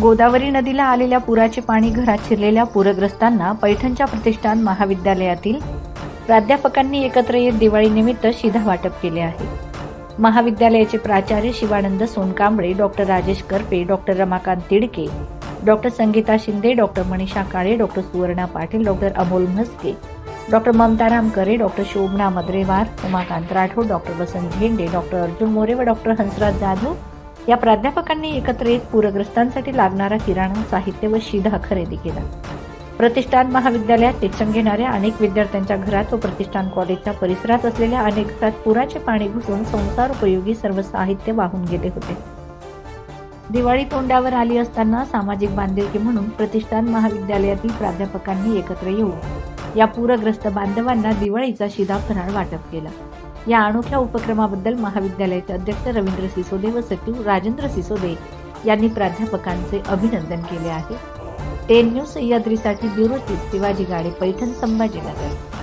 गोदावरी नदीला आलेल्या पुराचे पाणी घरात शिरलेल्या पूरग्रस्तांना पैठणच्या प्रतिष्ठान महाविद्यालयातील प्राध्यापकांनी एकत्र येत दिवाळीनिमित्त शिधा वाटप केले आहे. महाविद्यालयाचे प्राचार्य Shivanand Sonkamble doctor Rajesh Karpe doctor Ramakant Tidke doctor Sangeeta Shinde doctor Manisha Kale doctor Suvarna Patil doctor Amol Mhaske doctor Mamata Ramkare doctor Shobhana Madrewar Umakant Rathod doctor Vasant Zende doctor Arjun More व doctor Hansraj Jadhav या प्राध्यापकांनी एकत्र येत पूरग्रस्तांसाठी लागणारा किराणा साहित्य व शिधा खरेदी केला. प्रतिष्ठान महाविद्यालयात शिक्षण घेणाऱ्या अनेक विद्यार्थ्यांच्या घरात व प्रतिष्ठान कॉलेजच्या परिसरात असलेल्या अनेक घरात पुराचे पाणी घुसून संसार उपयोगी सर्व साहित्य वाहून गेले होते. दिवाळी तोंडावर आली असताना सामाजिक बांधिलकी म्हणून प्रतिष्ठान महाविद्यालयातील प्राध्यापकांनी एकत्र येऊन या पूरग्रस्त बांधवांना दिवाळीचा शिधा फराळ वाटप केला. या अनोख्या उपक्रमाबद्दल महाविद्यालयाचे अध्यक्ष रवींद्र सिसोदे व सचिव राजेंद्र सिसोदे यांनी प्राध्यापकांचे अभिनंदन केले आहे. टेन न्यूज सह्याद्रीसाठी ब्युरो चीफ शिवाजी गाडे पैठण संभाजीनगर.